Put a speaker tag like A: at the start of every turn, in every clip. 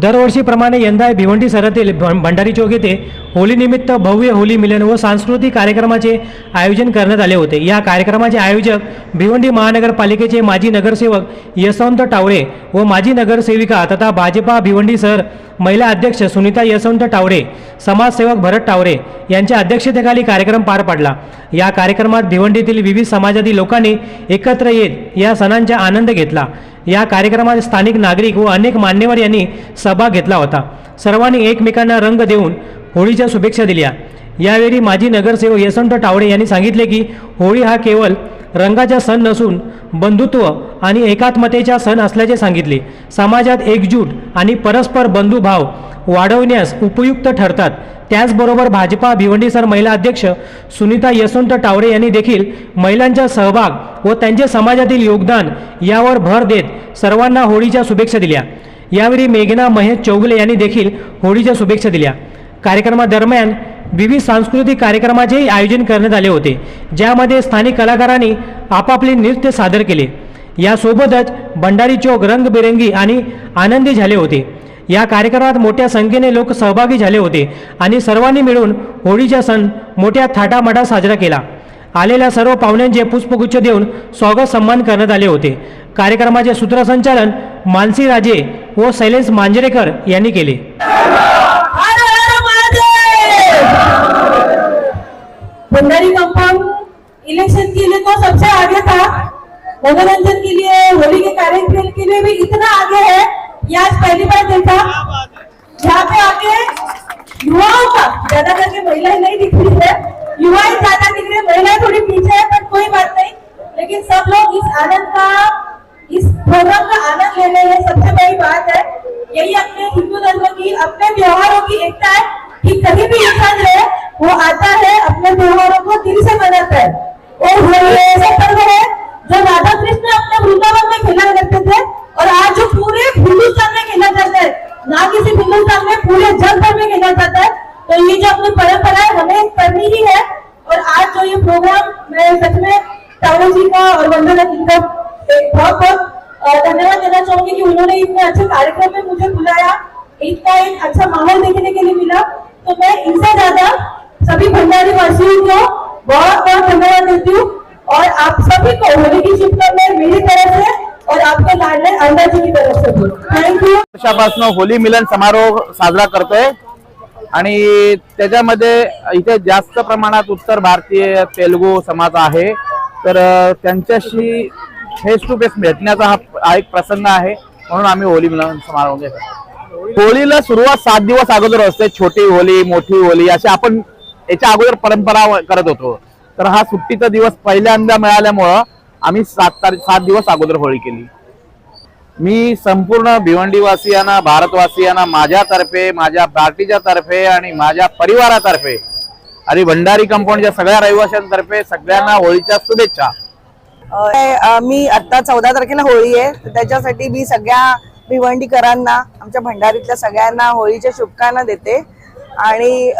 A: दरवर्षीप्रमाणे यंदा भिवंडी शहरातील भ- भंडारी चौक येथे होलीनिमित्त भव्य होली मिलन व सांस्कृतिक कार्यक्रमाचे आयोजन करण्यात आले होते. या कार्यक्रमाचे आयोजक भिवंडी महानगरपालिकेचे माजी नगरसेवक यशवंत टावळे व माजी नगरसेविका तथा भाजपा भिवंडी शहर महिला अध्यक्ष सुनीता यशवंत टावडे समाजसेवक भरत टावरे यांच्या अध्यक्षतेखाली कार्यक्रम पार पडला. या कार्यक्रमात भिवंडीतील विविध समाजातील लोकांनी एकत्र येत या सणांचा आनंद घेतला. या कार्यक्रमात स्थानिक नागरिक व अनेक मान्यवर यांनी सहभाग घेतला होता. सर्वांनी एकमेकांना रंग देऊन होळीच्या शुभेच्छा दिल्या. यावेळी माजी नगरसेवक यशवंत टावडे यांनी सांगितले की होळी हा केवळ रंगाचा सण नसून बंधुत्व आणि एकात्मतेचा सण असल्याचे सांगितले. समाजात एकजूट आणि परस्पर बंधुभाव वाढवण्यास उपयुक्त ठरतात. त्याचबरोबर भाजपा भिवंडीसर महिला अध्यक्ष सुनीता यशवंत टावडे यांनी देखील महिलांचा सहभाग व त्यांचे समाजातील योगदान यावर भर देत सर्वांना होळीच्या शुभेच्छा दिल्या. यावेळी मेघना महेश चौगले यांनी देखील होळीच्या शुभेच्छा दिल्या. कार्यक्रमादरम्यान विविध सांस्कृतिक कार्यक्रमाचेही आयोजन करण्यात आले होते ज्यामध्ये स्थानिक कलाकारांनी आपापले नृत्य सादर केले. यासोबतच भंडारी चौक रंगबिरंगी आणि आनंदी झाले होते. या कार्यक्रमात मोठ्या संख्येने लोक सहभागी झाले होते आणि सर्वांनी मिळून होळीचा सण मोठ्या थाटामाटात साजरा केला. आलेल्या सर्व पाहुण्यांचे पुष्पगुच्छ देऊन स्वागत सन्मान करण्यात आले होते. कार्यक्रमाचे सूत्रसंचालन मानसी राजे व शैलेश मांजरेकर यांनी केले.
B: भंडारी कंपाउंड इलेक्शन के लिए तो सबसे आगे था। मनोरंजन के लिए, होली के कार्यक्रम के लिए भी इतना आगे है। ये आज पहली बार देखा। यहाँ पे आके युवाओं का, ज़्यादा करके महिलाएँ नहीं दिख रही है। युवाएँ ज़्यादा दिख रही है, महिलाएँ थोड़ी पीछे है, पर कोई बात नहीं। लेकिन सब लोग इस आनंद का, इस प्रोग्राम का आनंद ले रहे हैं, सबसे बड़ी बात है। यही अपने हिंदू धर्म की, अपने त्योहारों की एकता है कि कहीं भी इंसान रहे, वो आता हिंदुस्तान में पूरे जग भर में खेला जाता है। तो ये जो अपनी परंपरा है, हमें करनी ही है। और आज जो ये प्रोग्राम मैं सच में टावर जी का और वंदना जी का बहुत बहुत धन्यवाद देना चाहूँगी कि उन्होंने इतने अच्छे कार्यक्रम में मुझे बुलाया। इतना एक अच्छा माहौल देखने के लिए मिला। तो मैं इनसे ज़्यादा सभी भंडारी वासियों को बहुत बहुत धन्यवाद देती हूँ। और आप सभी को होली की शुभकामनाएँ मेरी तरफ़ काढले और आपके
C: वर्षापासून होली मिलन समारोह साजरा करतोय. आणि त्याच्यामध्ये इथे जास्त प्रमाणात उत्तर भारतीय तेलुगू समाज आहे. तर त्यांच्याशी फेस टू फेस भेटण्याचा हा हा एक प्रसंग आहे. म्हणून आम्ही होली मिलन समारोह घेतो होळीला सुरुवात सात दिवस अगोदर असते. छोटी होली मोठी होली अशी आपण याच्या अगोदर परंपरा करत होतो. तर हा सुट्टीचा दिवस पहिल्यांदा मिळाल्यामुळं आम्ही सात तारीख सात दिवस अगोदर होळी केली. मी संपूर्ण भिवंडीवासियांना भारतवासियांना माझ्यातर्फे माझ्या पार्टीच्या तर्फे आणि माझ्या परिवारातर्फे आणि भंडारी कंपाऊंडच्या सगळ्या रहिवाशांतर्फे सगळ्यांना होळीच्या शुभेच्छा.
D: मी आता चौदा तारखेला होळी आहे. त्याच्यासाठी मी सगळ्या भिवंडीकरांना आमच्या भंडारीतल्या सगळ्यांना होळीच्या शुभकामना देते. आणि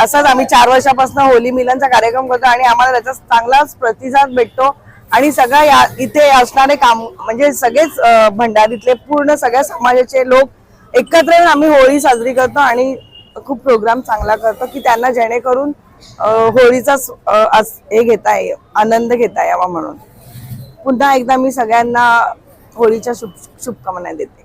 D: असंच आम्ही चार वर्षापासून होली मिलनचा कार्यक्रम करतो आणि आम्हाला त्याचा चांगलाच प्रतिसाद भेटतो. आणि सगळ्या या इथे असणारे काम म्हणजे सगळेच भंडारीतले पूर्ण सगळ्या समाजाचे लोक एकत्र येऊन आम्ही होळी साजरी करतो आणि खूप प्रोग्राम चांगला करतो की त्यांना जेणेकरून होळीचा अस- हे घेता ये आनंद घेता यावा म्हणून. पुन्हा एकदा मी सगळ्यांना होळीच्या शुभ शुभकामना देते.